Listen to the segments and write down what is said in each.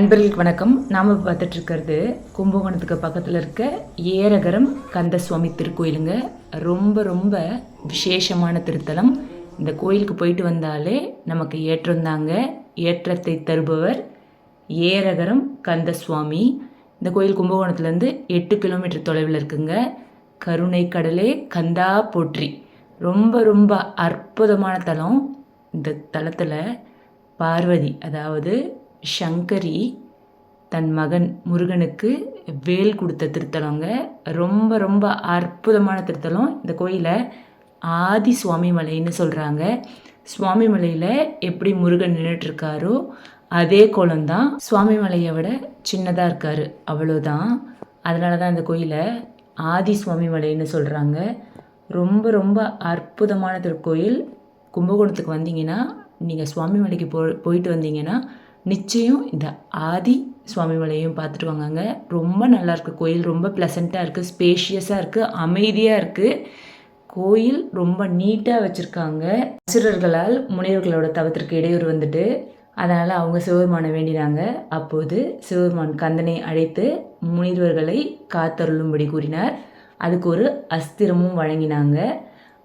நண்பர்களுக்கு வணக்கம். நாம் பார்த்துட்டு இருக்கிறது கும்பகோணத்துக்கு பக்கத்தில் இருக்க ஏரகரம் கந்தசுவாமி திருக்கோயிலுங்க. ரொம்ப ரொம்ப விசேஷமான திருத்தலம். இந்த கோயிலுக்கு போயிட்டு வந்தாலே நமக்கு ஏற்றம் தாங்க ஏற்றத்தை தருபவர் ஏரகரம் கந்தசுவாமி. இந்த கோயில் கும்பகோணத்துலேருந்து எட்டு கிலோமீட்டர் தொலைவில் இருக்குங்க. கருணை கடலே கந்தா போற்றி. ரொம்ப ரொம்ப அற்புதமான தலம். இந்த தலத்தில் பார்வதி அதாவது சங்கரி தன் மகன் முருகனுக்கு வேல் கொடுத்த திருத்தலங்க. ரொம்ப ரொம்ப அற்புதமான திருத்தலம். இந்த கோயிலை ஆதி சுவாமி மலைன்னு சொல்கிறாங்க சுவாமி மலையில் எப்படி முருகன் நின்றுட்டுருக்காரோ அதே குளம்தான் சுவாமி மலையை விட சின்னதாக இருக்கார். அவ்வளோதான் அதனால தான் இந்த கோயிலை ஆதி சுவாமி மலைன்னு சொல்கிறாங்க ரொம்ப ரொம்ப அற்புதமான திருக்கோயில். கும்பகோணத்துக்கு வந்தீங்கன்னா நீங்கள் சுவாமி மலைக்கு போ போயிட்டு வந்தீங்கன்னா நிச்சயம் இந்த ஆதி சுவாமி மலையும் பார்த்துட்டு வாங்க ரொம்ப நல்லா இருக்குது கோயில் ரொம்ப ப்ளசண்ட்டாக இருக்குது ஸ்பேஷியஸாக இருக்குது அமைதியாக இருக்குது கோயில் ரொம்ப நீட்டாக வச்சுருக்காங்க. அசுரர்களால் முனிவர்களோட தவத்திற்கு இடையூறு வந்துட்டு அதனால் அவங்க சிவபெருமானை வேண்டினாங்க. அப்போது சிவபெருமான் கந்தனை அழைத்து முனிவர்களை காத்தருளும்படி கூறினார். அதுக்கு ஒரு அஸ்திரமும் வழங்கினாங்க.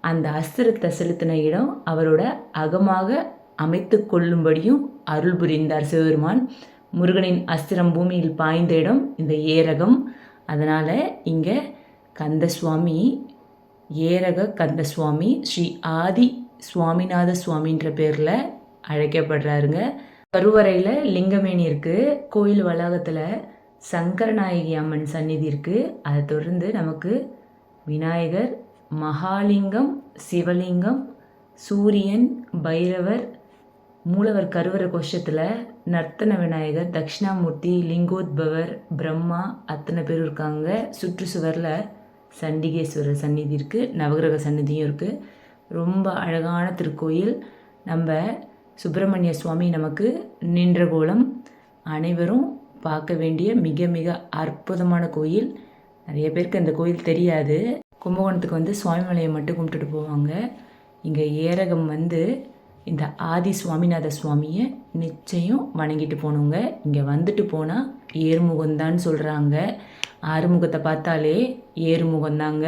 அந்த அஸ்திரத்தை செலுத்தின இடம் அவரோட அகமாக அமைத்து கொள்ளும்படியும் அருள் புரிந்தார் சிவபெருமான். முருகனின் அஸ்திரம் பூமியில் பாய்ந்த இடம் இந்த ஏரகம். அதனால் இங்கே கந்தசுவாமி ஏரக கந்த சுவாமி ஸ்ரீ ஆதி சுவாமிநாத சுவாமின்ற பேரில் அழைக்கப்படுறாருங்க. கருவறையில் லிங்கமேனி இருக்குது கோயில் வளாகத்தில் சங்கரநாயகி அம்மன் சந்நிதி இருக்குது அதை தொடர்ந்து நமக்கு விநாயகர் மகாலிங்கம் சிவலிங்கம் சூரியன் பைரவர் மூலவர் கருவர கோஷத்தில் நர்த்தன விநாயகர் தட்சிணாமூர்த்தி லிங்கோத்பவர் பிரம்மா அத்தனை பேர் இருக்காங்க. சுற்றுச்சுவரில் சண்டிகேஸ்வரர் சந்நிதி இருக்குது நவகிரக சந்நிதியும் இருக்குது ரொம்ப அழகான திருக்கோயில். நம்ம சுப்பிரமணிய சுவாமி நமக்கு நின்ற கோலம் அனைவரும் பார்க்க வேண்டிய மிக மிக அற்புதமான கோயில். நிறைய பேருக்கு இந்த கோயில் தெரியாது. கும்பகோணத்துக்கு வந்து சுவாமிமலையை மட்டும் கும்பிட்டுட்டு போவாங்க. இங்கே ஏரகம் வந்து இந்த ஆதி சுவாமிநாத சுவாமியை நிச்சயம் வணங்கிட்டு போகணுங்க. இங்கே வந்துட்டு போனால் ஏறுமுகம்தான் சொல்கிறாங்க ஆறுமுகத்தை பார்த்தாலே ஏறுமுகம்தாங்க.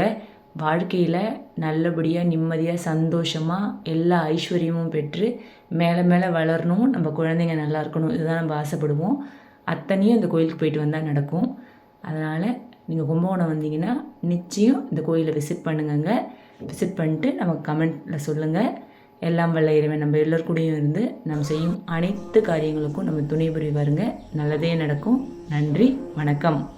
வாழ்க்கையில் நல்லபடியாக நிம்மதியாக சந்தோஷமாக எல்லா ஐஸ்வர்யமும் பெற்று மேலே மேலே வளரணும். நம்ம குழந்தைங்க நல்லா இருக்கணும். இதுதான் நம்ம ஆசைப்படுவோம். அத்தனையும் இந்த கோயிலுக்கு போயிட்டு வந்தால் நடக்கும். அதனால் நீங்கள் கும்பகோணம் வந்தீங்கன்னா நிச்சயம் இந்த கோயிலை விசிட் பண்ணுங்கங்க. விசிட் பண்ணிட்டு நமக்கு கமெண்ட்டில் சொல்லுங்கள் எல்லாம் வல்ல இறைவன் நம்ம எல்லோருக்கூடையும் இருந்து நாம் செய்யும் அனைத்து காரியங்களுக்கும் நம்ம துணை புரிவாருங்க. நல்லதே நடக்கும். நன்றி வணக்கம்.